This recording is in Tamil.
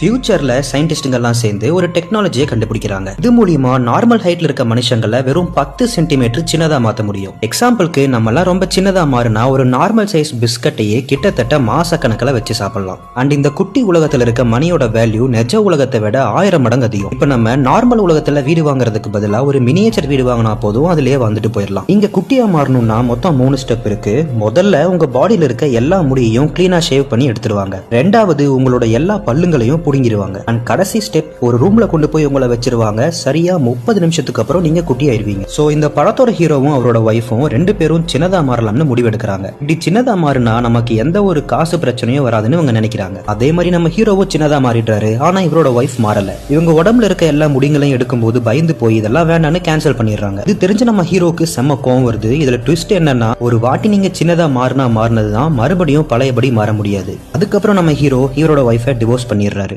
ஃபியூச்சர்ல சயின்டிஸ்டுங்கெல்லாம் சேர்ந்து ஒரு டெக்னாலஜியை கண்டுபிடிக்கிறாங்க. இது மூலியமா நார்மல் ஹைட்ல இருக்க மனுஷங்களை வெறும் பத்து சென்டிமீட்டர் சின்னதா மாத்த முடியும். எக்ஸாம்பிளுக்கு நம்மலாம் ரொம்ப சின்னதா மாறினா ஒரு நார்மல் சைஸ் பிஸ்கட்டையே கிட்டத்தட்ட மாசக்கணக்கில் வச்சு சாப்பிடலாம். அண்ட் இந்த குட்டி உலகத்துல இருக்க மணியோட வேல்யூ நெஜ உலகத்தை விட ஆயிரம் மடங்கு அதிகம். இப்ப நம்ம நார்மல் உலகத்துல வீடு வாங்குறதுக்கு பதிலா ஒரு மினியேச்சர் வீடு வாங்கினா போதும் அதுலயே வந்துட்டு போயிடலாம். இங்க குட்டியா மாறணும்னா மொத்தம் மூணு ஸ்டெப் இருக்கு. முதல்ல உங்க பாடியில இருக்க எல்லா முடியையும் கிளீனா ஷேவ் பண்ணி எடுத்துருவாங்க ரெண்டாவது உங்களோட எல்லா பல்லுங்களையும் புடுங்கிடுவாங்க அண்ட் கடைசி ஸ்டெப் ஒரு ரூம்ல கொண்டு போய் உங்களை வச்சிருவாங்க. சரியா முப்பது நிமிஷத்துக்கு அப்புறம் நீங்க குட்டி ஆயிருவீங்க சோ இந்த படத்தோட ஹீரோவும் அவரோட ஒய்ஃபும் ரெண்டு பேரும் சின்னதா மாறலாம்னு முடிவெடுக்கிறாங்க. இப்படி சின்னதா மாறினா நமக்கு எந்த ஒரு காசு பிரச்சனையும் வராதுன்னு இவங்க நினைக்கிறாங்க. அதே மாதிரி நம்ம ஹீரோவும் சின்னதா மாறிடுறாரு. ஆனா இவரோட ஒய்ஃப் மாறல. இவங்க உடம்புல இருக்க எல்லா முடிங்களையும் எடுக்கும்போது பயந்து போய் இதெல்லாம் வேண்டாம்னு கேன்சல் பண்ணிடுறாங்க. இது தெரிஞ்சு நம்ம ஹீரோக்கு செம்ம கோவம் வருது. இதுல ட்விஸ்ட் என்னன்னா ஒரு வாட்டி நீங்க சின்னதா மாறினா மாறினது தான் மறுபடியும் பழையபடி மாற முடியாது. அதுக்கப்புறம் நம்ம ஹீரோ இவரோட ஒய்ஃபை டிவோர்ஸ் பண்ணிடுறாரு.